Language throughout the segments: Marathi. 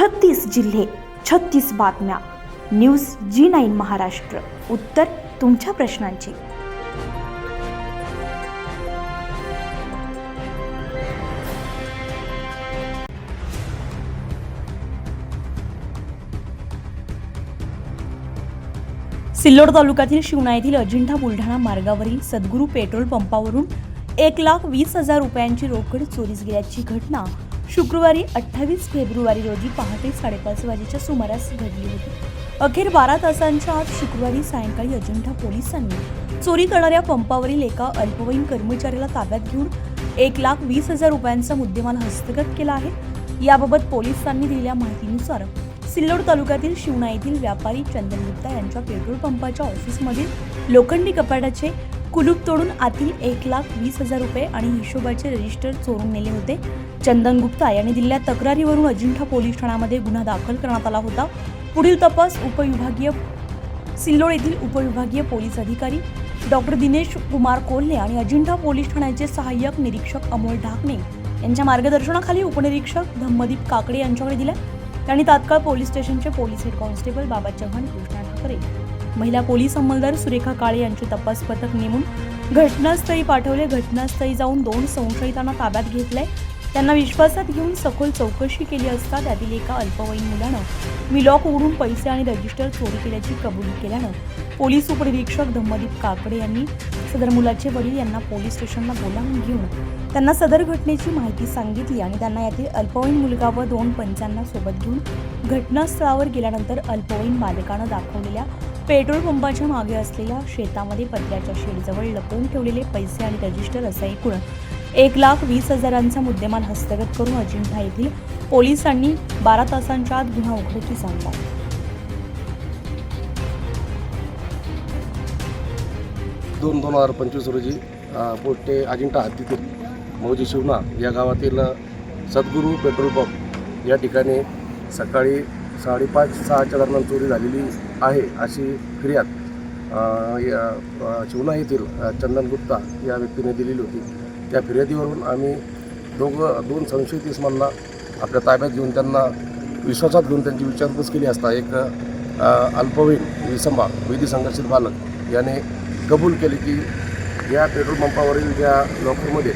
छत्तीस जिल्हे छत्तीस बातम्या. News G nine Maharashtra. उत्तर तुमच्या प्रश्नांची. सिल्लोड तालुक्यातील शिवणा येथील अजिंठा बुलढाणा मार्गावरील सद्गुरू पेट्रोल पंपावरून एक लाख वीस हजार रुपयांची रोकड चोरीस गेल्याची घटना शुक्रवारी अठ्ठावीस फेब्रुवारी रोजी पहाटे साडेपाच वाजेच्या सुमारास घडली होती. अखेर बारा तासांच्या आत शुक्रवारी सायंकाळी अजिंठा पोलिसांनी चोरी करणाऱ्या पंपावरील एका अल्पवयीन कर्मचाऱ्याला ताब्यात घेऊन एक लाख वीस हजार रुपयांचा मुद्देमाल हस्तगत केला आहे. याबाबत पोलिसांनी दिलेल्या माहितीनुसार सिल्लोड तालुक्यातील शिवणा येथील व्यापारी चंदन गुप्ता यांच्या पेट्रोल पंपाच्या ऑफिसमधील लोखंडी कपाटाचे कुलूप तोडून आतील एक लाख वीस हजार रुपये आणि हिशोबाचे रजिस्टर चोरून नेले होते. चंदन गुप्ता यांनी दिलेल्या तक्रारीवरून अजिंठा पोलीस ठाण्यामध्ये गुन्हा दाखल करण्यात आला होता. पुढील तपास उपविभागीय सिल्लोड येथील उपविभागीय पोलीस अधिकारी डॉक्टर दिनेश कुमार कोल्हे आणि अजिंठा पोलीस ठाण्याचे सहाय्यक निरीक्षक अमोल ढाकणे यांच्या मार्गदर्शनाखाली उपनिरीक्षक धम्मदीप काकडे यांच्याकडे दिल्या. त्यांनी तात्काळ पोलीस स्टेशनचे पोलीस हेड कॉन्स्टेबल बाबा चव्हाण कृष्णा ठाकरे महिला पोलीस अंमलदार सुरेखा काळे यांचे तपास पथक नेमून घटनास्थळी पाठवले. घटनास्थळी जाऊन दोन संशयितांना ताब्यात घेतलंय. त्यांना विश्वासात घेऊन सखोल चौकशी केली असता त्यातील एका अल्पवयीन मुलानं मी लॉक उघडून पैसे आणि रजिस्टर चोरी केल्याची कबुली केल्यानं पोलीस उपनिरीक्षक धम्मदीप काकडे यांनी सदर मुलाचे वडील यांना पोलीस स्टेशनला बोलावून घेऊन त्यांना सदर घटनेची माहिती सांगितली आणि त्यांना यातील अल्पवयीन मुलगा व दोन पंचांना सोबत घेऊन घटनास्थळावर गेल्यानंतर अल्पवयीन बालकानं दाखवलेल्या पेट्रोल पंपाच्या मागे असलेल्या शेतामध्ये पत्र्याच्या शेडजवळ लपवून ठेवलेले पैसे आणि रजिस्टर असा एकूण एक लाख वीस हजारांचा मुद्देमाल हस्तगत करून अजिंठा येथील पोलिसांनी बारा तासांच्या आत गुन्हा उघडकीस आणला. दोन दोन हजार पंचवीस रोजी अ, पोटे अजिंठा हद्दीतील मौजी शिवना या गावातील सद्गुरू पेट्रोल पंप या ठिकाणी सकाळी साडेपाच सहाच्या दरम्यान चोरी झालेली आहे अशी फिर्याद या अ, शिवना येथील चंदन गुप्ता या व्यक्तीने दिलेली होती. त्या फिर्यादीवरून आम्ही दोघं दोन संशयित इस्मांना आपल्या ताब्यात घेऊन त्यांना विश्वासात घेऊन त्यांची विचारपूस केली असता एक अल्पवयीन विसंबा विधी संघर्षित बालक याने कबूल केले की या पेट्रोल पंपावरील ज्या लॉकरमध्ये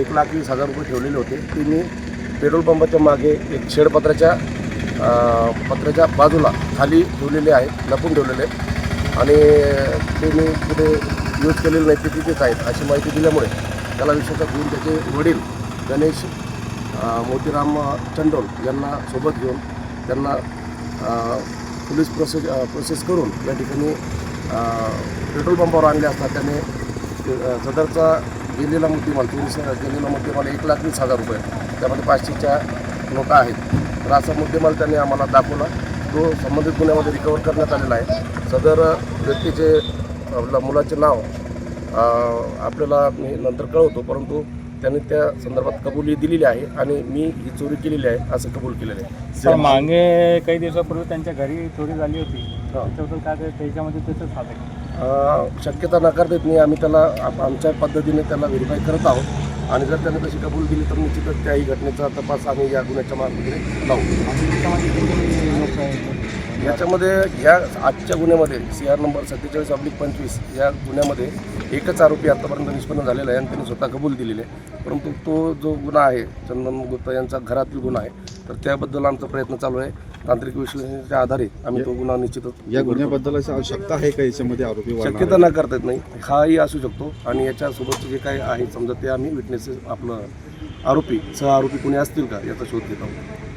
एक लाख वीस हजार रुपये ठेवलेले होते ते मी पेट्रोल पंपाच्या मागे एक शेडपत्राच्या पत्राच्या बाजूला खाली ठेवलेले आहेत लपून ठेवलेले आहेत. आणि ते मी कुठे यूज केलेले नाही ते तिथेच आहेत. अशी माहिती दिल्यामुळे त्याला विश्वासात घेऊन त्याचे वडील गणेश मोतीराम चंडोल यांना सोबत घेऊन त्यांना पोलीस प्रोसेस प्रोसेस करून या ठिकाणी पेट्रोल पंपावर आणले असता त्याने सदरचा गेलेला मुद्देमाल चोवीस गेलेला मुद्देमाल एक लाख वीस हजार रुपये त्यामध्ये पाचशेच्या नोटा आहेत. तर असा मुद्देमाल त्यांनी आम्हाला दाखवला. तो संबंधित गुन्ह्यामध्ये रिकवर करण्यात आलेला आहे. सदर व्यक्तीचे आपल्या मुलाचे नाव आपल्याला मी नंतर कळवतो परंतु त्यांनी त्या संदर्भात कबुली दिलेली आहे आणि मी ही चोरी केलेली आहे असं कबूल केलेलं आहे. सर मागे काही दिवसापूर्वी त्यांच्या घरी चोरी झाली होती. त्याच्याबद्दल काय ते- त्याच्यामध्ये तसंच झालं शक्यता नाकारता येत नाही. आम्ही त्याला आमच्या पद्धतीने त्याला व्हेरीफाय करत आहोत. आणि जर त्यांना तशी कबूल दिली तर निश्चितच त्याही घटनेचा तपास आम्ही या गुन्ह्याच्या मार्गाने लावू. याच्यामध्ये ह्या आजच्या गुन्ह्यामध्ये सी आर नंबर सत्तेचाळीस अब्लिक पंचवीस या गुन्ह्यामध्ये एकच आरोपी आतापर्यंत निष्पन्न झालेला आहे आणि त्यांनी स्वतः कबूल दिलेली आहे. परंतु तो जो गुन्हा आहे चंदन गुप्ता यांचा घरातील गुन्हा आहे तर त्याबद्दल आमचा प्रयत्न चालू आहे. तांत्रिक विश्लेषणाच्या आधारे आम्ही तो गुन्हा निश्चितच या गुन्ह्याबद्दल अशी आवश्यकता आहे का याच्यामध्ये आरोपी शक्यता? न करता येत नाही. हाही असू शकतो आणि याच्यासोबतचे जे काही आहे समजा ते आम्ही विटनेसेस आपलं आरोपी सह आरोपी कोणी असतील का याचा शोध घेत आहोत.